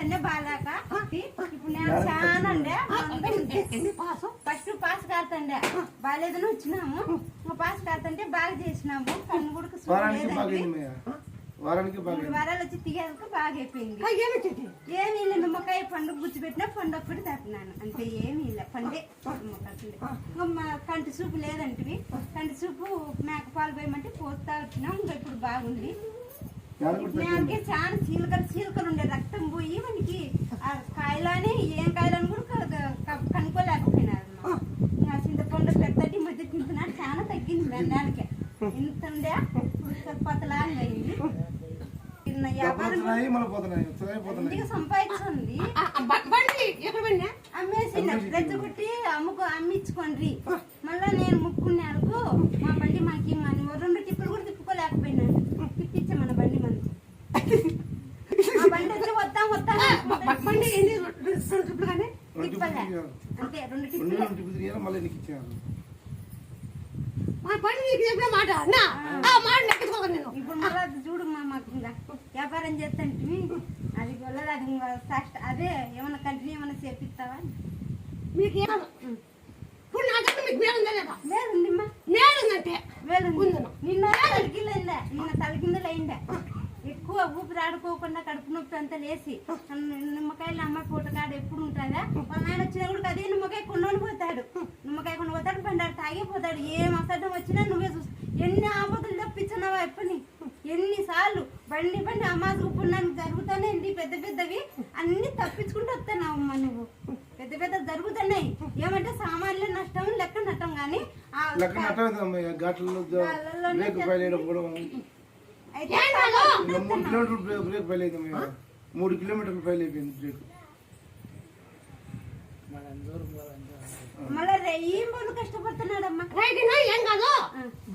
అంటే బాగాక ఇప్పుడు నేను చాలా అండే ఫస్ట్ పాస్? కాదండే. బాగాలేదని వచ్చినాము. పాస్ కాదంటే బాగా చేసినాము. కన్ను కూడా వారానికి. వారాలు వచ్చి తీయాక బాగా అయిపోయింది. ఏమీ లేదు. నిమ్మకాయ పండు గుచ్చి పెట్టినా పండు ఒక్కటి తప్పినాను అంతే ఏమీ లేదు. పండే కంటి సూపు లేదంటివి. కంటి సూపు మేక పాలు పోయమంటే పోతా వచ్చినాం. ఇంకా ఇప్పుడు బాగుంది. నేనకే చాలా చీలకలు చీలకలు ఉండే రక్తం పోయి మనకి ఆ కాయలని ఏం కాయలని కూడా కనుక్కోలేకపోయినారు ఆ. చింతపండు పెద్దటి మధ్య తింటున్నాడు చాలా తగ్గింది ఇంత ఉండే అయింది. సంపాదించింది రెచ్చగొట్టి అమ్ముకో అమ్మించుకోండి మళ్ళా నేను ముక్కున్నాడు మా బండి మాకి మన రెండు టిప్పులు కూడా తిప్పుకోలేకపోయినాను తిప్పించే మన బండి మనకి ఆ బండి వచ్చి వద్దాం వద్దాం అనుకుంటా. బండి ఎన్ని రెండు ట్రిప్లు కానీ రెండు తిప్పలే. టిప్పులు తిరిగారు. అంతే రెండు రెండు టిప్పులు రెండు టిప్పులు తిరిగారు మళ్ళీ నీకు ఇచ్చారు మా బండి నీకు చెప్పిన మాట నా ఆ మాట నెక్కుకోక నేను ఇప్పుడు మళ్ళా అది చూడు మా మాకు ఇంకా వ్యాపారం చేస్తాంటివి అది వెళ్ళదు అది ఇంకా సాక్ష అదే ఏమన్నా కంటిన్యూ ఏమన్నా చేపిస్తావా మీకు ఏమన్నా ఇప్పుడు నా దగ్గర మీకు మేలుందా లేదా లేదండిమ్మా మేలుందంటే వేలుంది ఉందను. నిన్న తలకిందలైందా నిన్న తలకిందలైందా ఎక్కువ ఊపిరి ఆడుకోకుండా కడుపు నొప్పి అంతా లేసి నిమ్మకాయలు అమ్మ పూటకాడ ఎప్పుడు ఉంటుందా? వాళ్ళ నాయన వచ్చినా కూడా అదే నిమ్మకాయ కొనుక్కొని పోతాడు. నిమ్మకాయ కొన్ని పోతాడు బండాడు తాగిపోతాడు. ఏం అసడం వచ్చినా నువ్వే చూస్తా ఎన్ని ఆపదలు తప్పించున్నావా ఎప్పని ఎన్నిసార్లు బండి బండి అమ్మాసుకు పుణ్యానికి జరుగుతానే ఏంటి పెద్ద పెద్దవి. అన్ని తప్పించుకుంటూ వస్తున్నావు అమ్మ నువ్వు. పెద్ద పెద్ద జరుగుతున్నాయి. ఏమంటే సామాన్లు నష్టం లెక్క నష్టం కానీ మూడు కిలోమీటర్లు బ్రేక్ బ్రేక్ ఫైల్ అయింది మూడు కిలోమీటర్లు ఫైల్ అయిపోయింది బ్రేక్. మళ్ళీ రెయ్యి పనులు కష్టపడుతున్నాడమ్మా అయినా ఏం కాదు.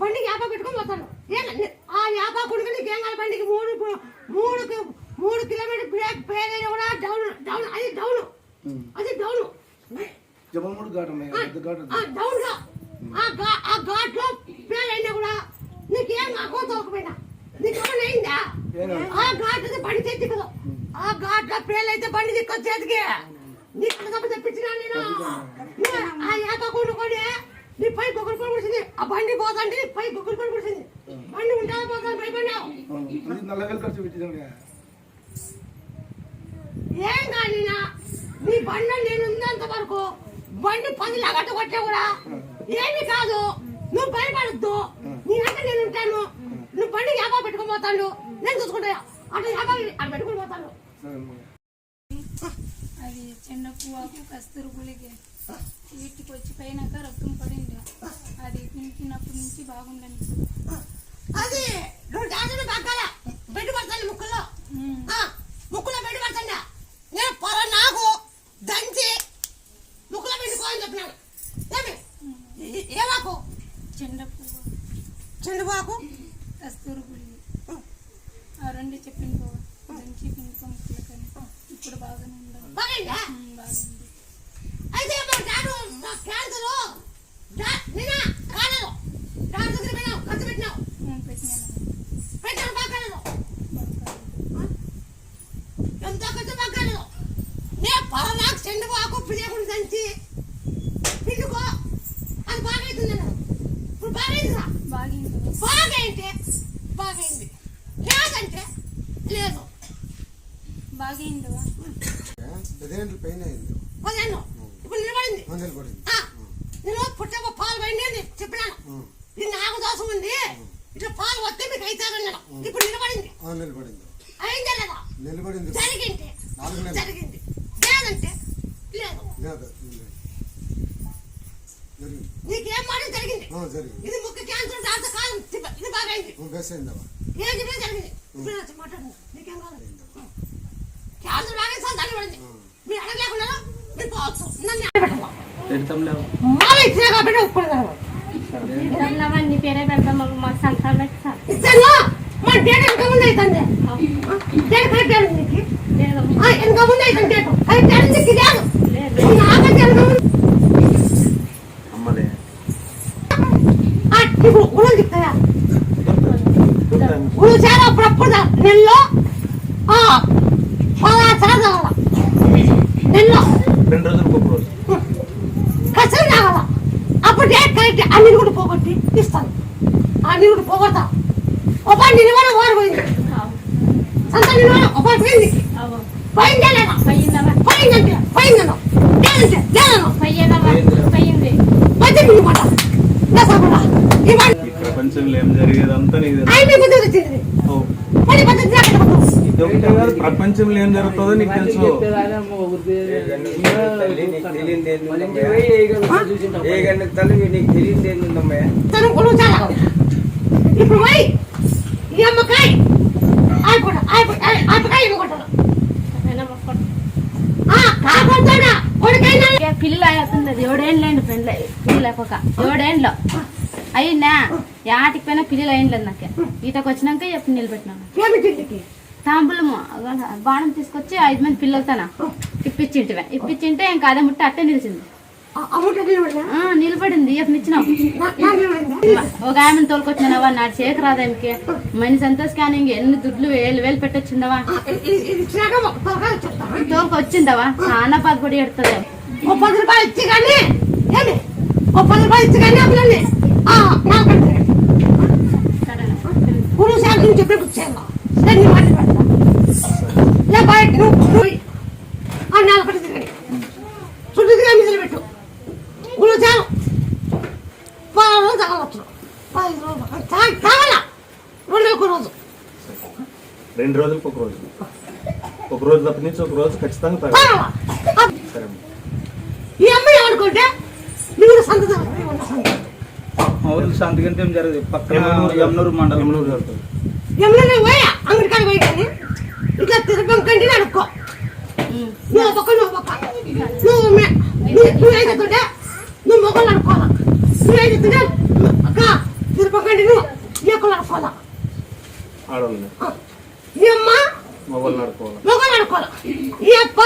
బండికి యాప పెట్టుకొని ఏం కాదు. ఆ యాప కొడుకు నీకు ఏం కాదు బండికి మూడు మూడు మూడు కిలోమీటర్ బ్రేక్ పేరైనా కూడా డౌన్ డౌన్. అది డౌన్. అది డౌన్. జమ్మూడు ఘాట్ డౌన్గా ఆ ఘాట్లో పేరైనా కూడా నీకేం అకో తోకపోయినా. ఆ ఘాట్ అది బండి చేతి కదా ఆ ఘాట్లో పేర్లు అయితే బండి దిక్కు చేతికి నీకు తెప్పించినా నేను? ఆ యాప కొనుక్కొని నీ పై గొగ్గులు కొని పుడిచింది ఆ బండి పోతాంటే నీ పై గొగ్గులు కొని పుడిచింది బండి ఉంటా పోతాను ఖర్చు పెట్టింది ఏం కానీ నీ బండి నేను ఉన్నంత వరకు బండి పది లాగట్టు కొట్టే కూడా ఏమి కాదు. నువ్వు భయపడద్దు. నేనంటే నేను ఉంటాను. నువ్వు బండి యాభా పెట్టుకొని పోతాను నేను చూసుకుంటా. అట్లా యాభా అక్కడ పెట్టుకొని అమ్మాయి అది చిన్న పువ్వుకు కస్తూరి గుళికి వీటికి వచ్చి పైనాక రక్తం పడింది. అది పిలిచినప్పటి నుంచి బాగుండండి అది నువ్వు డాక్టర్ బాగాల బెడ్ పడతాను ముక్కులో ముక్కులో బెడ్ పడతాడా నేను పొర నాకు దంచి ముక్కులో పెట్టుకోని చెప్పినాడు. ఏమి? ఏ- ఏ వాకు? చిన్న పువ్వు. చెండుబాకు కస్తూరి గుళి ఆ రెండు చెప్పిన పువ్వు దంచి పిండుకో ముక్కలకని ఇప్పుడు బాగానే ఉండాలి బాగైందా బాగుంది అయితే మా డాడు మా క్యాన్సర్ నిన్న కాలేదు డాడు దగ్గర పోయినావు ఖర్చు పెట్టినావు ఉమ్, పెట్టినాను పెట్టాను బాగా కాలేదు బాగా ఎంత ఖర్చు బాగా కాలేదు నే పొర నాకు చెండుబాకు పిరియకుండా దంచి పిండుకో అది బాగైతుంది అన్నాడు ఇప్పుడు బాగైందిరా బాగింది బాగైంటే బాగైంది లేదంటే లేదు బాగైందివా పదేంట్లు పైన అయింది పదాను ఇప్పుడు నిలబడింది వందలు పడింది ఆ, నేను పుట్టక పాలు పడింది అని చెప్పినాను దోషం ఉంది. ఇట్లా పాలు వస్తే మీకు అవుతారన్నాడు ఇప్పుడు నిలబడింది. ఆ, నిలబడింది. అయిందా లేదా? నిలబడింది. జరిగింది. జరిగింది. లేదంటే లేదు. లేదు లేదు. జరిగింది. నీకేం మాట జరిగింది? ఆ, జరిగింది. ఇది ముఖ్య క్యాన్సర్ కాదు చెప్ప- ఇది బాగా అయింది ఏం చెప్పినా జరిగింది. ఇప్పుడు మాట్లాడు నీకేం కావాలి? క్యాన్సర్ బాగా సార్ దాన్ని పడింది మీరు అడగలేకుండా మీరు పోవచ్చు నన్ను అడగబెట్టకు. మావ ఇచ్చినా కాబట్టి ఒప్పుకోలేదు. నీ పేరే పెడతాం మాకు మాకు సంతానం పెట్టి సార్ ఇచ్చాను? మా డేట్ ఎంత ముందు అవుతుంది డేట్ కరెక్ట్ డేట్ ఉంది నీకు? ఆ, ఎంత ముందు అవుతుంది డేట్ కరెక్ట్ డేట్ నీకు లేదు. నాకంటే ఎంత ముందు ఆ, ఇప్పుడు ఉడలు చెప్తాయా? ఉడలు చాలా అప్పుడప్పుడు నెలలో. ఆ, పదహారు సార్లు రెండు రోజులకు ఒక రోజు ఖచ్చితంగా కావాలా? కరెక్ట్ ఆ నీళ్ళు కూడా పోగొట్టి ఇస్తాను. నీళ్ళు కూడా పోగొడతా. ఒక నిన్న వల్ల ఓడి పోయింది సంత వల్ల ఒక పోయింది పోయిందే? లేదా పోయిందంటే పోయిందను. లేదంటే లేదను. కూడా. ఇవ్వండి ఈ ప్రపంచంలో ఏం జరిగేదంతా నీకు బుద్ధి వచ్చింది. పది పద్ధతి ప్రపంచంలో ఏం జరుగుతుందో నీకు తెలుసు. పిల్లలు అవుతున్నది ఏడేండ్లేండి ఫ్రెండ్ పిల్లలు అయిపోక ఏడేండ్లు అయ్యిందా? యాటికి పోయినా పిల్లలు అయ్యిండ్లేదు నాకు. ఈతకు వచ్చినాక ఎప్పుడు నిలబెట్టినాను ఏమిటి తాంబూలము బాణం తీసుకొచ్చి ఐదు మంది పిల్లలతోనా ఇప్పించింటివే ఇప్పించింటే ఇంకా అదే ముట్ట అట్టే నిలిచింది. నిలబడింది? ఇచ్చినావు నా ఒక ఆమెను తోలుకొచ్చినావా? నాడు చేక రాదానికి మనిషి అంతా స్కానింగ్ ఎన్ని దుడ్లు వేలు వేలు పెట్టొచ్చిందవా తోలుకొచ్చిందవా చాలా పదపడి ఎడుతుంది ఓ పది రూపాయలు ఇచ్చి కానీ ఏమి? ఓ పది రూపాయలు ఇచ్చి కానీ చెప్పి రెండు రోజులకు ఒక రోజు. ఒక రోజు తప్ప నుంచి ఒక రోజు ఖచ్చితంగా సరే ఈ అమ్మాయి అనుకుంటే నువ్వు సంత మా ఊరికి సంతకంతే ఏం జరగదు. పక్కన యమునూరు- యమునూరు మండలం యమునూరు జరుగుతుంది ఎమ్మెల్యే పోయా కానీ ఇట్లా తిరగం కంటే అనుకో నువ్వు పక్క నువ్వు పక్క. నువ్వు మే- నువ్వు నువ్వు ఏం చెప్తుంటే నువ్వు మొగలు అనుకోవాలా? నువ్వు ఏం చెప్తుంటే అక్క తిరుపతి కంటే నువ్వు ఎక్కలు అనుకోవాలా? ఈ అమ్మ మొబైల్ నడుకోవాలి మొగలు అనుకోవాలా? ఈ అప్ప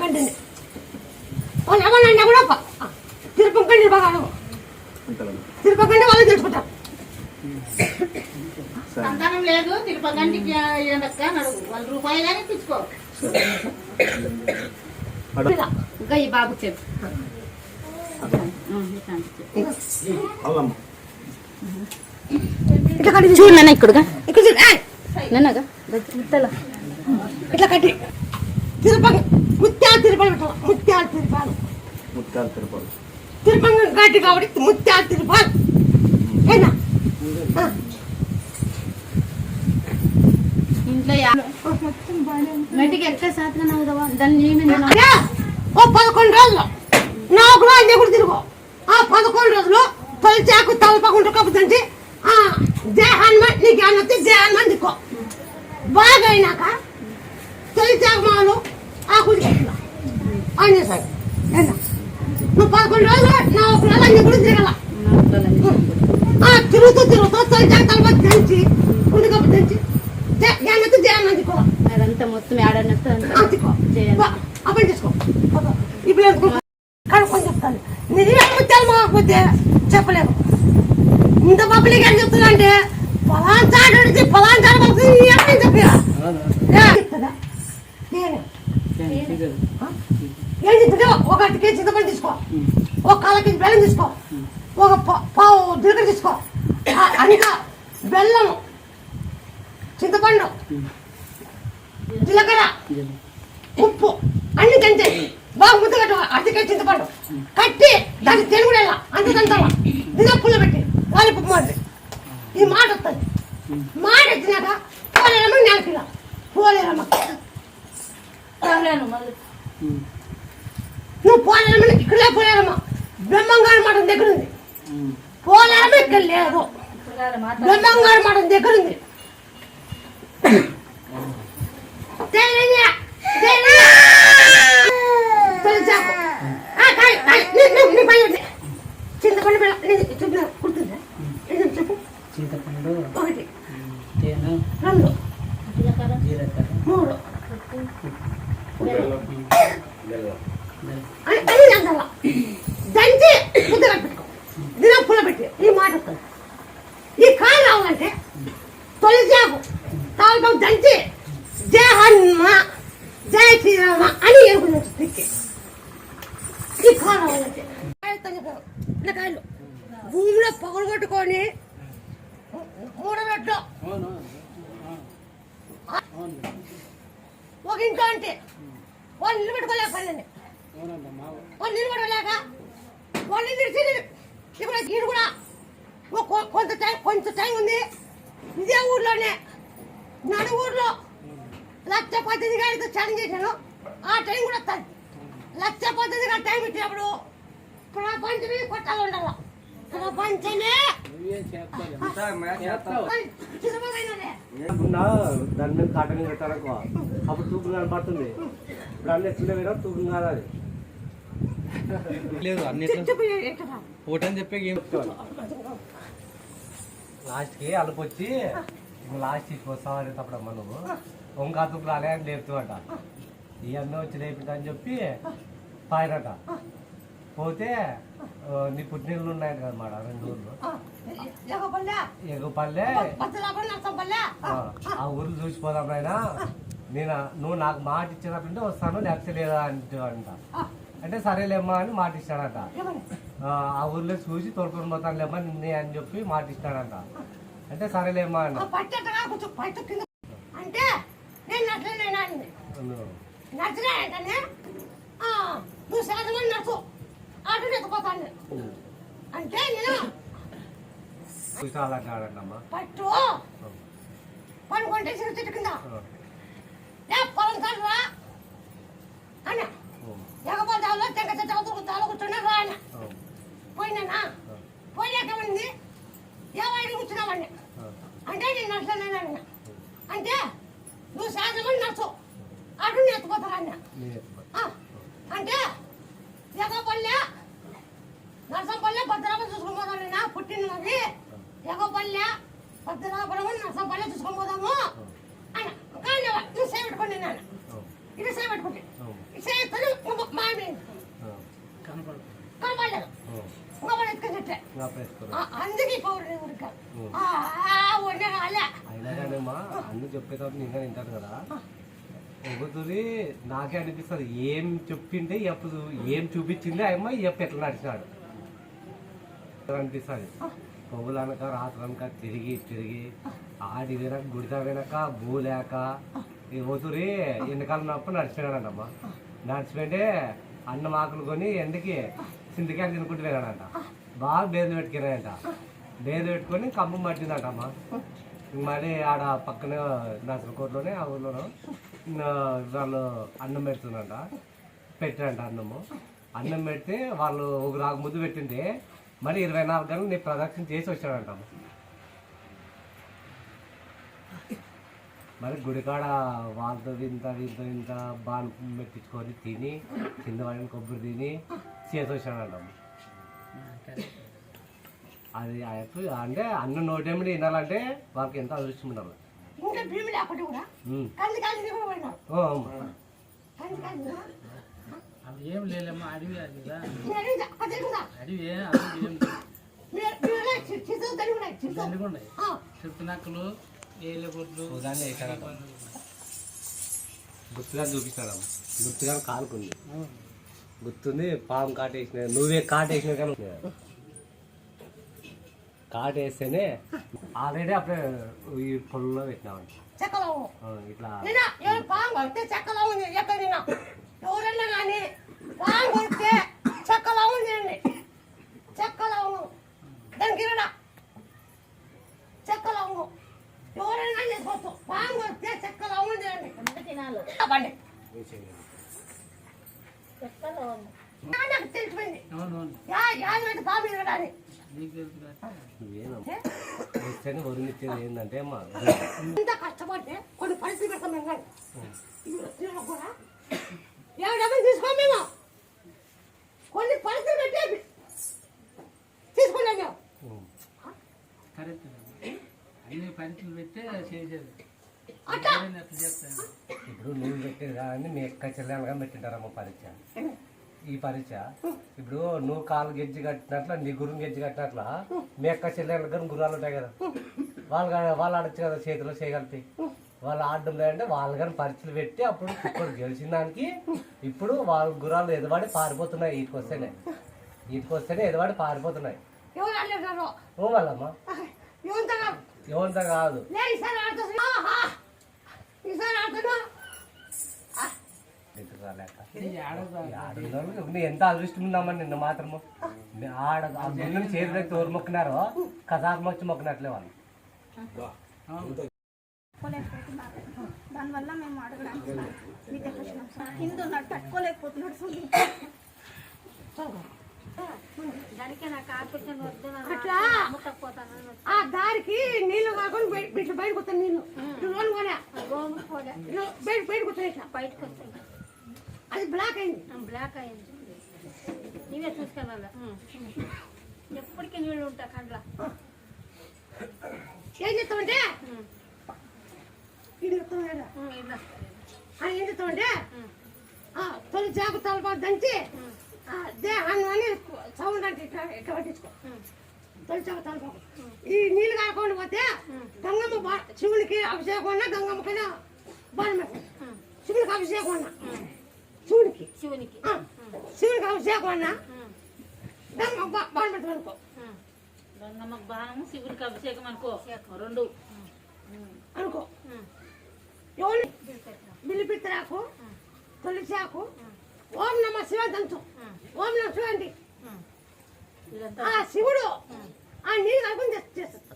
కంటే వాళ్ళు ఎవరన్నా కూడా కంటే బాగా కంటే వాళ్ళు తెలుసుకుంటారు సంతానం లేదు తిరుపతికి వాళ్ళ రూపాయలు కానీ తెచ్చుకో అడ- ఇంకా ఈ బాబు చెప్పు. ఇట్లా కట్టి చూడు నాన్న ఇక్కడుగా. ఇక్కడ చూడు! నాన్నగా. ఇట్లా కట్టి. తిరుపతి ముత్యాలు తిరుపతి పెట్టాలి? ముత్యాలు తిరుపాలు ముత్యాలు తిరుపతి. తిరుపతి గట్టి కాబట్టి ముత్యాలు తిరుపాలు ఇంట్లో మెటికి ఎక్కడ సాధన అవుదావా? దాన్ని ఓ పదకొండు రోజులు. నాకు అన్నీ కూడా తిరుగు. ఆ పదకొండు రోజులు తొలిచాకు తలపకుండా కప్పుతుంటే ఆ దేహాన్ని నీకు అన్నది దేహాన్ని దిక్కో బాగా అయినాక తొలిచాకు మాలు ఆ కుది కట్టిన అన్నీ సార్ ఏనా? నువ్వు పదకొండు రోజులు నా ఒక రోజు అన్నీ కూడా తిరగల. ఆ తిరుగుతూ తిరుగుతూ తొలిచాకు తలప దంచి కుడి కప్పు దంచి. దేహాన్ని దేహాన్ని దిక్కో అదంతా మొత్తం అంతికో చేయాలి అప్పుడు ఇప్పుడు ఎందుకు? కనుక్కొని చెప్తాను. నిజం ముత్యాలు మాకపోతే చెప్పలేము. ఇంత పబ్లిక్ అని చెప్తున్నా అంటే పొలాన్ చాటు నుంచి పొలాన్ చాటు వరకు ఏమని చెప్పిరా చెప్తుందా నేను. ఏం చెప్తుంటే ఒక చింతపండు తీసుకో. ఒక కేజీ బెల్లం తీసుకో. ఒక పావు జీలకర్ర తీసుకో. ఆ, ఇంకా బెల్లం చింతపండు జీలకర్ర ఉప్పు అన్ని తంతే బాగా ముద్ద కట్టు అతికే చింతపండు. కట్టి దాన్ని తెలుగుడేలా అంత తంతావా దినప్పుల్లో పెట్టి లాలిపప్పు మాట ఈ మాట వస్తుంది మాట వచ్చినాక పోలేరమ్మ నెలకిలా పోలేరమ్మ. నువ్వు పోలేరమ్మ ఇక్కడే పోలేరమ్మ. బ్రహ్మంగారి మాట దగ్గర ఉంది పోలేరమ్మ ఇక్కడ లేదు. బ్రహ్మంగారి మాట దగ్గర ఉంది. చింతపండు గుర్తుందా చెప్పు చింతపండు ఒకటి. రెండు. మూడు. దంచి ముద్ద పెట్టుకో పుల్ల పెట్టి ఈ మాట వస్తుంది ఈ కాలు రావాలంటే తొలిచాకు తాగుతాం దంచి జయ హనుమ జై శ్రీరామ అని ఎరుగుతుంది తిక్కి. ఈ కాలం వాళ్ళకి పిల్లకాయలు భూమిలో పొగలు కొట్టుకొని మూడబెట్టు. ఒక ఇంట్లో అంటే వాళ్ళు నిలబెట్టుకోలేక పనులని వాళ్ళు నిలబడలేక వాళ్ళు నిలిచి ఇప్పుడు ఈడు కూడా? కొంత టైం కొంత టైం ఉంది. ఇదే ఊర్లోనే. నడు ఊర్లో. లక్ష పద్ధతి గారితో ఛాలెంజ్ చేశాను. ఆ టైం కూడా వస్తుంది లక్ష పద్ధతి గారి టైం ఇచ్చినప్పుడు ప్రపంచమే కొట్టాలి ఉండాలి ప్రపంచమే. దాని మీద కాటన్ పెట్టాలనుకో అప్పుడు తూకం కనపడుతుంది. ఇప్పుడు అన్ని ఎట్లా వేరా తూకం కాదు లేదు అన్నిట్లో ఎక్కడ ఒకటని చెప్పే ఏం లాస్ట్కి అలుపు వచ్చి లాస్ట్ తీసుకొస్తావు అనేటప్పుడు అమ్మ నువ్వు. వంకా తూపు రాలే అని లేపుతావట. ఈ అన్న వచ్చి లేపిట అని చెప్పి పాయనట పోతే నీ పుట్టినీళ్ళు ఉన్నాయట కదా మాట రెండు ఊర్లు. ఎగపల్లె. ఆ, ఊర్లు చూసిపోదాం నాయనా. నేను నేను నాకు మాట ఇచ్చినప్పుడు వస్తాను లేకపోతే లేదా అంటే అంట. అంటే సరేలేమ్మా అని మాట ఇస్తాడంట ఆ, ఆ ఊర్లో చూసి తోడుకొని పోతానులేమ్మా నిన్నే అని చెప్పి మాట ఇస్తాడంట అంటే సరేలేమ్మా అన్న పచ్చగా కొంచెం పైట కింద అంటే నేను నచ్చలేనా నచ్చినా ఏంటనే నువ్వు శాతం నచ్చు అటు ఎత్తుకోతాను అంటే నేను చూసాలంటాడమ్మా పట్టు పనుకుంటే చిరు చెట్టు కింద ఏ పొలం రా అన్న ఎగపోతాలో తెగ చెట్టు అవుతూ తాలో కూర్చున్నా రా అన్న పోయినానా? పోయాకేమైంది ఏమైనా కూర్చున్నావని అంటే నేను నచ్చలేనన్న అంటే నువ్వు శాతం నచ్చు అటు ఎత్తుకోతారా అన్న. అంటే ఎగపల్లె నర్సంపల్లె భద్రాపురం చూసుకొని పోదాం నా పుట్టినది ఎగపల్లె భద్రాపురం నర్సంపల్లె చూసుకొని పోదాము. అన్న. కానీ నువ్వు సేవ పెట్టుకోండి నాన్న ఇది సేవ పెట్టుకోండి ఇది సేవ మామి కనపడలేదు. ఇంకా వాళ్ళు ఎత్తుకొని అందుకే ఉడక అన్ని చెప్పేటప్పుడు ఇంకా వింటాను కదా. ఒకతురి నాకే అనిపిస్తుంది. ఏం చెప్పింటే ఎప్పుడు ఏం చూపించింది అమ్మ ఎప్పుడు ఎట్లా నడిచినాడు అనిపిస్తుంది. పొగులు అనక రాత్రి అనక తిరిగి తిరిగి ఆడి వెనక గుడిత వెనక భూ లేక ఈ ఒతురి ఎన్నికలు నప్పుడు నడిచిపోయాడంటమ్మా నడిచిపోయింటే అన్నం ఆకులు కొని ఎండకి చింతకాయలు తినుకుంటూ వెళ్ళాడంట. బాగా బేదలు పెట్టుకున్నాయంట బేద పెట్టుకొని కమ్మం పట్టిందంట అమ్మ మళ్ళీ ఆడ పక్కనే నర్సకోటలోనే ఆ ఊర్లోనూ వాళ్ళు అన్నం పెడుతుందంట. పెట్టారంట అన్నము. అన్నం పెడితే వాళ్ళు ఒక రాకు ముద్దు పెట్టింటే మరి ఇరవై నాలుగు గంటలు నీ ప్రదక్షిణ చేసి వచ్చాడంట మరి గుడికాడ వాళ్ళతో ఇంత ఇంత ఇంత బాన్ పెట్టించుకొని తిని కింద పడిన కొబ్బరి తిని చేసి వచ్చాడంట. అది అంటే అన్న నోటేమిటి వినాలంటే వాళ్ళకి ఎంత అదృష్టం ఉండాలి. అది ఏం లేదమ్మా అడవి అడవి అడవి ఏం లేదు. గుర్తుగా చూపిస్తాడు గుర్తుగా కాలుకుంది. గుర్తుంది పాము కాటేసిన నువ్వే కాటేసిన కానీ కాటేస్తేనే ఆల్రెడీ అప్పుడే ఈ పొలంలో ఆ, ఇట్లా ఎవరన్నా కానీ పాము కొడితే చెక్కలో ఉంది చెక్కలో దానికి ఇస్తేనే వరుణిచ్చేది ఏంటంటే అమ్మా ఇంత కష్టపడితే కొన్ని పరిస్థితులు పెడతాం మేము కానీ ఇప్పుడు కూడా. డబ్బులు తీసుకోం మేము. కొన్ని పరిస్థితులు పెట్టేది తీసుకున్నాం మేము చేసేది. అట్లా ఎవరైనా అట్లా చేస్తాను? ఇప్పుడు నువ్వు పెట్టేది కానీ మీ ఎక్క చెల్లెలుగా పెట్టింటారమ్మ పరీక్ష. ఈ పరీక్ష. ఇప్పుడు నువ్వు కాలు గెజ్జి కట్టినట్ల నీ గురువు గెజ్జి కట్టినట్ల మీ అక్క చెల్లెళ్ళ కానీ గుర్రాలు ఉంటాయి కదా. వాళ్ళు వాళ్ళు ఆడచ్చు కదా చేతిలో చేయగలిపి వాళ్ళు ఆడడం లేదంటే వాళ్ళు కానీ పరీక్షలు పెట్టి అప్పుడు ఇప్పుడు గెలిచిన దానికి ఇప్పుడు వాళ్ళ గుర్రాలు ఎదవాడి పారిపోతున్నాయి వీటికి వస్తేనే. వీటికి వస్తేనే ఎదవాడి పారిపోతున్నాయి. వాళ్ళమ్మ. ఎవరితో కాదు. ఎంత అదృష్టం ఉందమ్మా నిన్న మాత్రము. ఆడ ఆ బిల్లుని చేతులకు తోరు మొక్కినారో కథాకు మొచ్చి మొక్కినట్లే వాళ్ళు. దానివల్ల మేము అడగడానికి. హిందూ ఉన్నాడు తట్టుకోలేకపోతున్నాడు అట్లా? ఆ దారికి నీళ్ళు కాకుండా బయట ఇట్లా బయటకు వస్తాను నీళ్ళు ఇట్లా లోన్ కొనే బయట బయటకు వస్తాయి ఇట్లా. బయటకు అది బ్లాక్ అయింది. బ్లాక్ అయింది. నీవే చూసుకెళ్ళాలి ఎప్పటికీ నీళ్ళు ఉంటాయి కండ్ల. ఏం చెప్తామంటే ఇది అని ఏం చెప్తామంటే ఆ, తొలి జాగు తలపాటు దంచి ఆ, దేహాన్ని అని సౌండ్ అంటే ఇట్లా ఇట్లా పట్టించుకో. తొలి జాగు తలపాటు ఈ నీళ్ళు కాకుండా పోతే గంగమ్మ బా- శివునికి అభిషేకం ఉన్నా గంగమ్మకైనా బాణం. శివునికి అభిషేకం ఉన్నా శివునికి. శివునికి. శివునికి అభిషేకం ఉన్నా గంగమ్మ బాణం పెట్టు అనుకో. గంగమ్మకు బాణము శివుడికి అభిషేకం అనుకో. రెండు. అనుకో. ఎవరు? బిల్లిపిత్తరాకు తొలిచాకు ఓం నమ శివ దంచు ఓం నమ శివ అండి ఇదంతా. ఆ శివుడు ఆ నీళ్ళు కలుపుని చేస్తా చేస్తా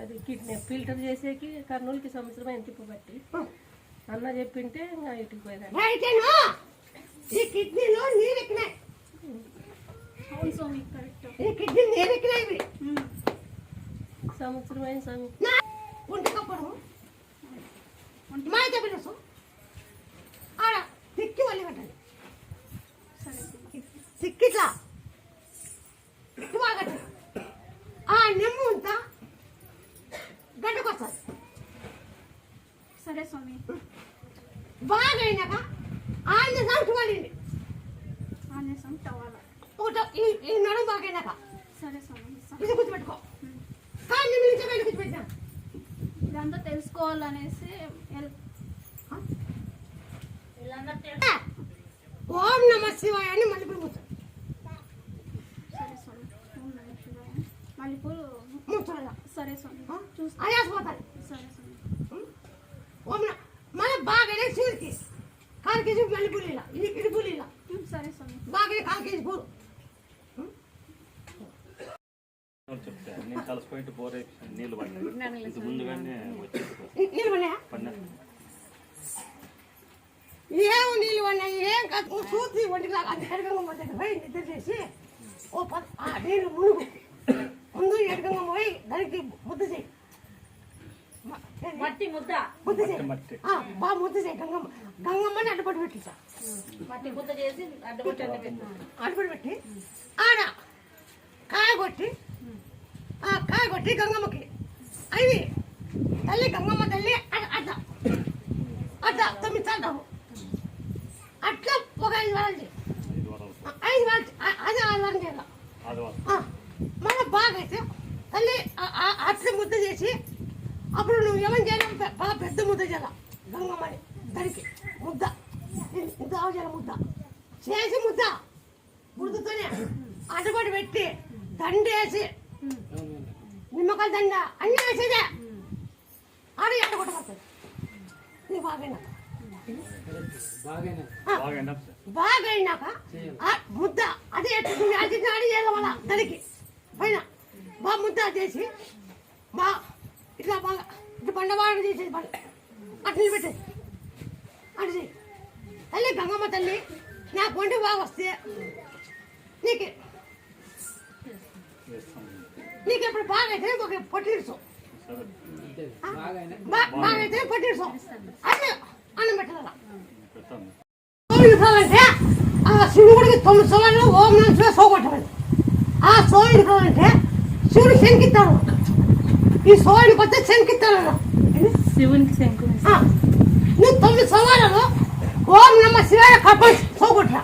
అది కిడ్నీ ఫిల్టర్ చేసేకి కర్నూలుకి సంవత్సరం ఎంత తిప్పబట్టి అన్న చెప్పింటే ఇంకా ఇటుకు పోయేదాన్ని. ఈ కిడ్నీలో నీళ్ళు ఎక్కినాయి అవును స్వామి కరెక్ట్. ఈ కిడ్నీ ఎక్కినాయి ఇవి. సంవత్సరం అయిన స్వామి. మా చెప్పలేసు ఆడ తిక్కి వల్లి కట్టాలి. తిక్కిట్లా తిక్కి. బాగా కట్టాలి ఆ నెమ్ము అంతా గడ్డకొస్తుంది. సరే స్వామి. బాగా అయినాక ఆయన సంఖ్య వాడింది. ఆనేసం టవాలా ఒకట ఈ ఈ నడుము బాగా అయినాక సరే స్వామి. ఇది కూర్చోబెట్టుకో కానీ నుంచి బయట కూర్చోబెట్టా ఇదంతా తెలుసుకోవాలనేసి ఓం నమ శివాయ అని నమః శివాయ. మల్లెపూలు కూర్చోాల సరే స్వామి. అయాసిపోతాను సరే స్వామి. ఓం మళ్ళీ బాగా అయినా శివుడికి కాలు కేజీ మళ్ళీ పూలీల ఇది ఇది పూలీల ఉమ్, సరే స్వామి. బాగా అయినా కాలు కేజీ పూలు చెప్తే నేను కలిసిపోయింటే బోర్ అయిపోయింది నీళ్ళు పడినాయి. ఇంత ముందుగానే వచ్చేసి ఏం నీళ్ళు పడినాయి? ఏం చూసి అది పోతాడు పోయి నిద్ర చేసి ఓ ఆ నీళ్ళు మునుగు. ముందు ఎడగంగా పోయి దానికి ముద్ద చేయి? మట్టి ముద్ద. ముద్ద చేయి. మట్టి. ఆ, బాగా ముద్ద చేయి. గంగమ్మ. గంగమ్మని అడ్డుపడి పెట్టించా మట్టి ముద్ద చేసి అడ్డగొట్టి అడ్డపెట్టి. అడ్డుపడి పెట్టి ఆడ కాయ కొట్టి కాయ కొట్టి గంగమ్మకి. అవి తల్లి గంగమ్మ తల్లి అట్లా అడ్డ తొమ్మిది సార్లు అట్లా ఒక ఐదు వారాలు ఐదు వారాలు అదే ఆరు వారం చేయాలి మళ్ళీ బాగా అయితే తల్లి ఆ- అట్లా ముద్ద చేసి అప్పుడు నువ్వు ఏమని చేయాలి బాగా పెద్ద ముద్ద చేయాల. గంగమ్మని దరికి. ముద్ద. ఇంత ఆవు చేయాలి ముద్ద. చేసి ముద్ద. ముద్దతోనే అడ్డుపడి పెట్టి దండేసి దండ అన్నీ వేసేదే. ఆడ ఎండ కొట్టబడుతుంది నీకు బాగైనా బాగా ఎండ బాగా అయినాక ఆ? ముద్ద. అదే నువ్వు అది నాడి వాళ్ళ దానికి. పైన. బాగా ముద్ద చేసి బా ఇట్లా బాగా ఇట్లా బండవాడు చేసేది బండ అట్లా నిలబెట్టేది అటు తల్లి గంగమ్మ తల్లి నా పొంటి బాగా వస్తే నీకు నీకు ఎప్పుడు బాగా అయితే ఒక పొట్టిడుసు సరే బాగా అయితే పొట్టిడుసు అన్నీ పెట్టాల కావాలంటే ఆ శివుడికి తొమ్మిది సోమవారాలు ఓం శివ సోగొట్టమని ఆ సోమిని కావాలంటే శివుడు శంకిస్తాడు. ఈ సోమిని కొత్త శంకిస్తాడు శివునికి శంకు ఆ, నువ్వు తొమ్మిది సోమవారాలు ఓం నమ శివాయ కప్ప సోగొట్టరా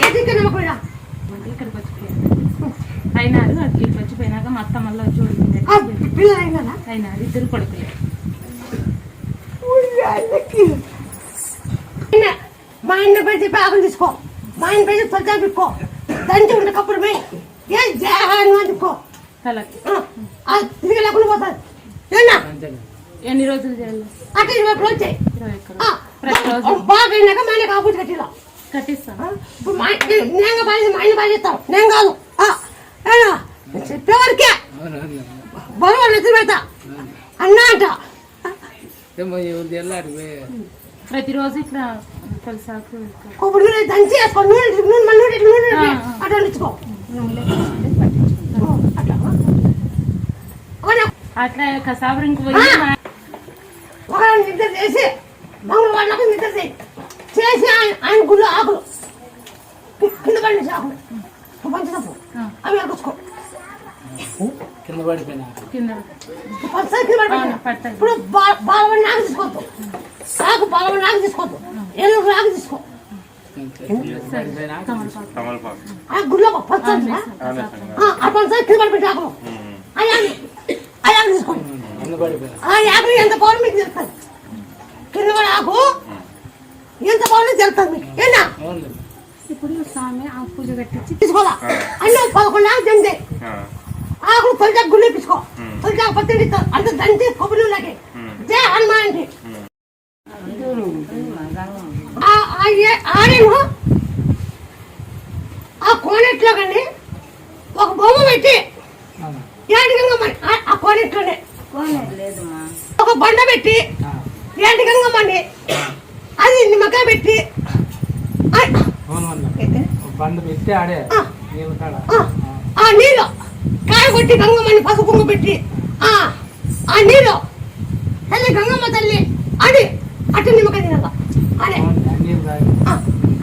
ఎదికి నమ్మకుండా అయినారు అట్లీకి వచ్చి పోయినాక మా అత్త మళ్ళీ వచ్చి అయినా అయినారు ఇద్దరు కొడుకులే. మా ఆయన పెట్టి పేపర్ తీసుకో. మా ఆయన పెట్టి తొలగా పెట్టుకో దంచి ఉండే కప్పుడు పోయి. ఏ చెప్పుకో తలకి. తిరిగి లేకుండా ఏనా ఎన్ని రోజులు చేయాలి అక్కడ ఇరవై రోజు వచ్చాయి ఇరవై ఒక్క రోజు ఆ, బాగా అయినాక మా ఆయన కాపుడు కట్టిలో. కట్టిస్తాను ఇప్పుడు మా నేను బాగా మా ఆయన చేస్తాం నేను కాదు. చెప్పేవారికే బరువు నెత్తి పెడతా. అన్నా అంట. ప్రతిరోజు ఇట్లా కొబ్బరి నూనె దంచి వేసుకో. నూనె నూనె మన నూనె నూనె. అట్లా. కసాబరింకి పోయి నిద్ర చేసి మంగళవారం నిద్ర చేయి. చేసి ఆయన ఆయన గుళ్ళు ఆకులు. కింద పడి ఆకులు. పంచదప్పు అవి ఎరకొచ్చుకో కింద పడిపోయినా? కింద. పచ్చడి. ఇప్పుడు బా- బాలవడి నాకు తీసుకోవద్దు. ఆకు బాలవడి నాకు తీసుకోవద్దు. ఏనుగు నాకు తీసుకో. ఆ గుళ్ళో పచ్చడి ఆ పంచడి కింద ఆకులు అయ్యా అయ్యా తీసుకోండి కింద పడిపోయినా? ఆ యాభై ఎంత పౌరు మీకు తెలుస్తుంది. కింద పడి ఆకు ఎంత పౌరు తెలుస్తుంది మీకు. ఏనా ఇప్పుడు స్వామి ఆ పూజ కట్టించి తీసుకోదా? అన్నీ పదకొండు ఆకు దండి ఆకులు తొలిచాక గుళ్ళు ఇప్పించుకో. తొలిచాక పత్తి అంత దంచి కొబ్బరి లాగే జయ హనుమాన్ అంటే ఆ- ఆడేమో కోనెట్లో కానీ ఒక బొమ్మ పెట్టి ఏడుగంగా మరి ఆ- కోనెట్లోనే. ఒక బండ పెట్టి ఏడుగంగా మండి అది నిమ్మకాయ పెట్టి. బండ పెట్టి ఆడే. ఆ, నీళ్ళు కాయ కొట్టి గంగమ్మని పసుపు కుంగు పెట్టి. ఆ. నీళ్ళు. తల్లి గంగమ్మ తల్లి. అది అటు నిమ్మకాయ తినాల? అదే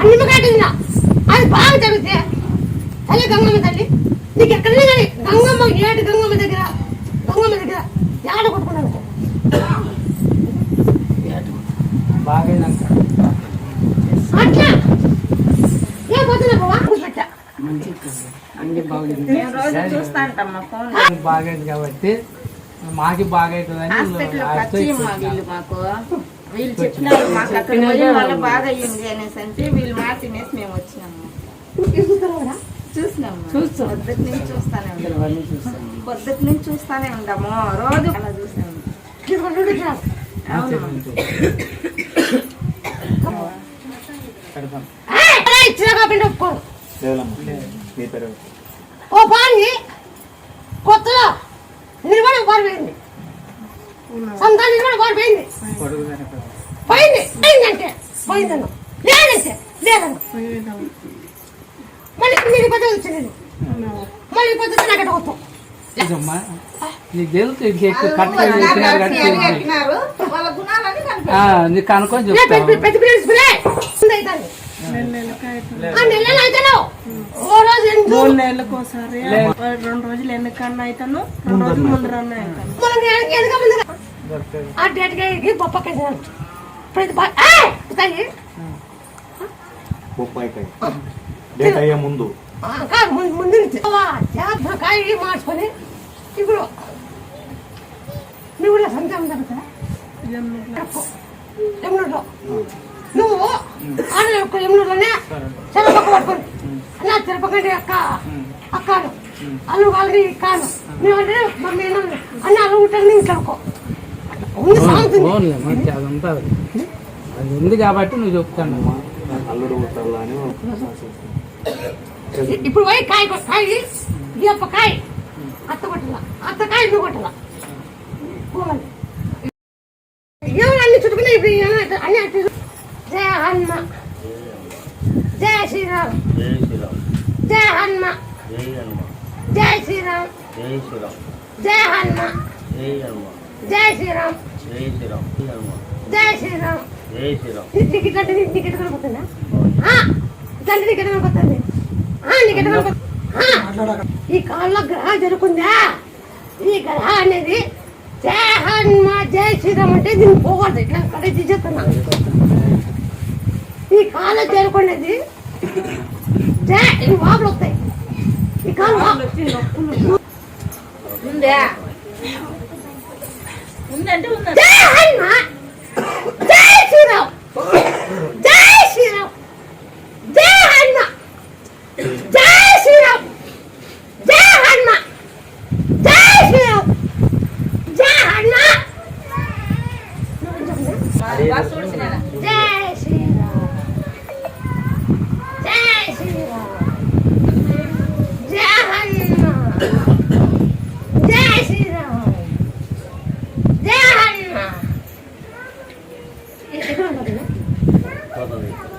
నిమ్మకాయ తినా అది బాగా చదివితే తల్లి గంగమ్మ తల్లి. నీకు ఎక్కడైనా కానీ గంగమ్మ ఏడు గంగమ్మ దగ్గర గంగమ్మ దగ్గర ఏడ. కొట్టుకున్నాను బాగా అయినాక అట్లా ఏ పోతున్నా బావా కూర్చోబెట్టా బాగైంది. కాబట్టి మాకి బాగా అవుతుందని వీళ్ళు మాకు. వీళ్ళు చెప్పినారు మాకు అక్కడ పోయి వాళ్ళ బాగా అయ్యింది అనేసి అంటే వీళ్ళు మాట తినేసి మేము వచ్చినాము. చూస్తాను కూడా చూసినాము పొద్దుటి నుంచి చూస్తానే ఉంటాము పొద్దుటి నుంచి చూస్తానే ఉంటాము రోజు అలా చూసాము. తీసుకుంటుంటే పేరు. ఓ పాని కొత్తలో నిలబడి పారిపోయింది సంతానం నిలబడి పారిపోయింది పోయింది. పోయిందంటే పోయిందన్న. లేదంటే లేదన్న. మళ్ళీ మీరు పద్ధతి వచ్చింది. మళ్ళీ పద్ధతి నాకు ఎట్ట కొత్త నీకు నీకు పెద్ద చెప్తాను మూడు నెలలకు ఒకసారి రెండు రోజులు ఎన్నికన్నా అవుతాను రెండు రోజులు ముందు. రన్ అవుతాను ముందు ముందు నుంచి. మార్చుకొని ఇప్పుడు నువ్వు కూడా సంతం జరుగుతుందా ఎమ్నూరులో నువ్వు ఆడ యొక్క ఎమ్నూరులోనే చెరపక్క పట్టుకొని అలా చెరపకండి అక్క అక్కను అల్లు వాళ్ళని కాను నువ్వంటే మమ్మీ అన్న అల్లు ఉంటాను ఇంట్లో అదంతా అది. ఉంది కాబట్టి నువ్వు చెప్తాను అల్లుడు ఇప్పుడు పోయి కాయ కాయ ఈ యొక్క కాయ. అత్త కొట్టల అత్త కాయ నువ్వు కొట్టల. పోవాలి. ఏమైనా అన్ని చుట్టుకుని ఇప్పుడు ఏమైనా అన్ని అట్టి జయ హన్మ. జయ శ్రీరామ్. జయ హన్మ. జయ శ్రీరామ్. జయ హన్మ. జయ శ్రీరామ్. జయ శ్రీరామ్. నీకు ఇట్లాంటి నీకు ఎట్లా కనపడుతుందా ఆ, ఇట్లాంటి నీకు ఎట్లా కనపడుతుంది ఆ, నీకు ఎట్లా కనపడుతుంది ఆ, ఈ కాళ్ళలో గ్రహం జరుగుతుందా? ఈ గ్రహం అనేది జయ హనుమ జయ శ్రీరామ్ అంటే దీన్ని పోకూడదు. ఇట్లా కడే తీసేస్తున్నా. జయ ఈ వాపులు వస్తాయి. ఈ ఉందా. ఉందంటే జై శ్రీరామ్. జై శ్రీరామ్ జై హనుమ జై శ్రీరామ్ జై హనుమ జై శ్రీరామ్ జై హనుమ బాగా చూడుతున్నా జై శ్రీరామ్ జై శ్రీరామ్ జై హనుమ జై శ్రీరామ్ జై హనుమ ఎటు పోతుంది రోజు ఉండేదంతా ఆ బయట వాసిండేటివి అన్ని పోతుంటాయి మా చేరినప్పుడు బయటకంతా